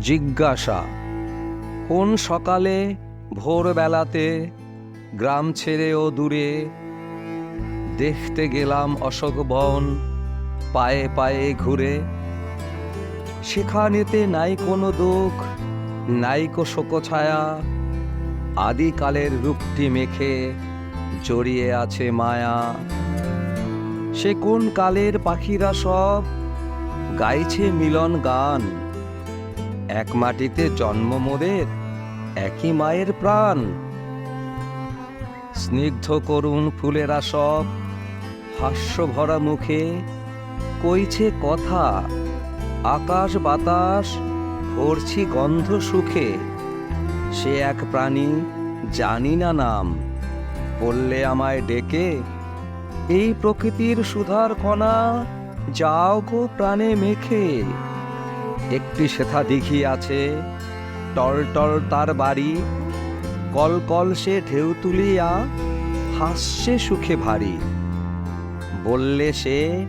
জিজ্ঞাসা, কোন সকালে ভোরবেলাতে গ্রাম ছেড়ে ও দূরে দেখতে গেলাম অশোক বন পায়ে পায়ে ঘুরে? সেখানেতে নাই কোনো দুঃখ, নাই কো শোক ছায়া, আদিকালের রূপটি মেখে জড়িয়ে আছে মায়া। সে কোন কালের পাখিরা সব গাইছে মিলন গান এক মাটিতে জন্ম মোদের, একই মায়ের প্রাণ। স্নিগ্ধ করুণ ফুলেরা সব হাস্য ভরা মুখে, কইছে কথা, আকাশ বাতাস, ভরছি গন্ধ সুখে। সে এক প্রাণী, জানি না নাম, বললে আমায় ডেকে, এই প্রকৃতির সুধার কণা, যাও গো প্রাণে মেখে। একটি সেথা দিঘি আছে টল টল তার বাড়ি, কল কল সে ঢেউ তুলিয়া হাসছে সুখে ভারী। বললে সে,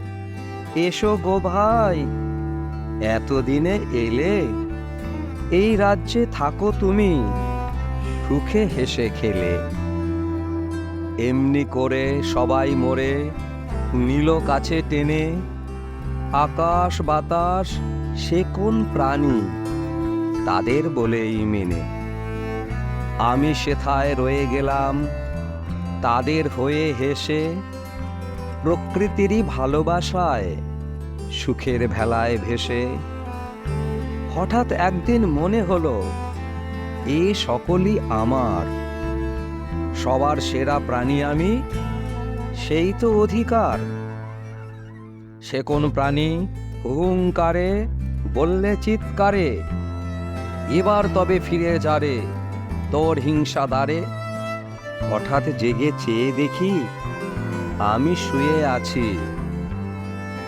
এসো গো ভাই, এতদিনে এলে এই রাজ্যে থাকো তুমি, সুখে হেসে খেলে। এমনি করে সবাই মরে, নীল কাছে টেনে আকাশ, বাতাস, সে কোন প্রাণী? তাদের বলেই মেনে। আমি সেথায় রয়ে গেলাম, তাদের হয়ে হেসে, প্রকৃতিরই ভালোবাসায়, সুখের ভেলায় ভেসে। হঠাৎ একদিন মনে হলো, এ সকলই আমার। সবার সেরা প্রাণী আমি, সেই তো অধিকার। সে কোন প্রাণী হুঙ্কারে বললে চিৎকারে, এবার তবে ফিরে যারে তোর হিংসা দ্বারে। হঠাৎ জেগে চেয়ে দেখি আমি শুয়ে আছি।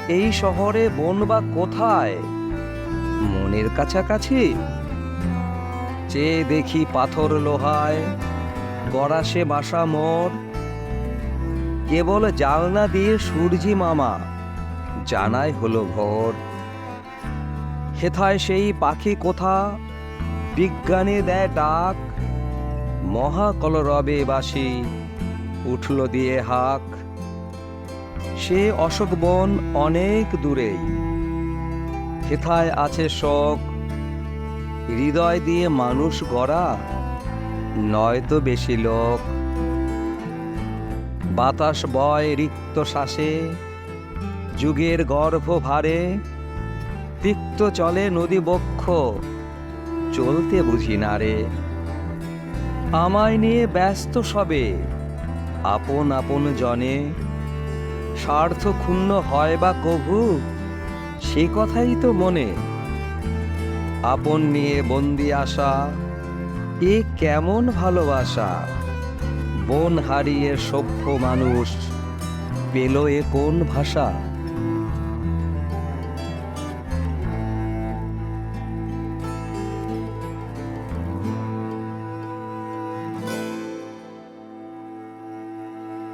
এই শহরে বন বা কোথায়? মনের কাছাকাছি? চেয়ে দেখি পাথর লোহায়, গড়া সে বাসা মোর। কেবল জালনা দিয়ে সূর্যি মামা। জানাই হলো ভোর। হেথায় সেই পাখি কোথা? বিজ্ঞানী দেয় ডাক। মহাকলরবে বাসি উঠল দিয়ে হাক। সে অশোক বন অনেক দূরেই। হেথায় আছে শোক। হৃদয় দিয়ে মানুষ গড়া নয়তো বেশি লোক। বাতাস বয় রিক্ত শ্বাসে যুগের গর্ভ ভারে, তিক্ত চলে নদী বক্ষ, চলতে বুঝি না রে। আমায় নিয়ে ব্যস্ত সবে, আপন আপন জনে, স্বার্থ ক্ষুণ্ণ হয় বা কভু, সে কথাই তো মনে। আপন নিয়ে বন্দি আসা এ কেমন ভালোবাসা? বন হারিয়ে সভ্য মানুষ, পেল এ কোন ভাষা?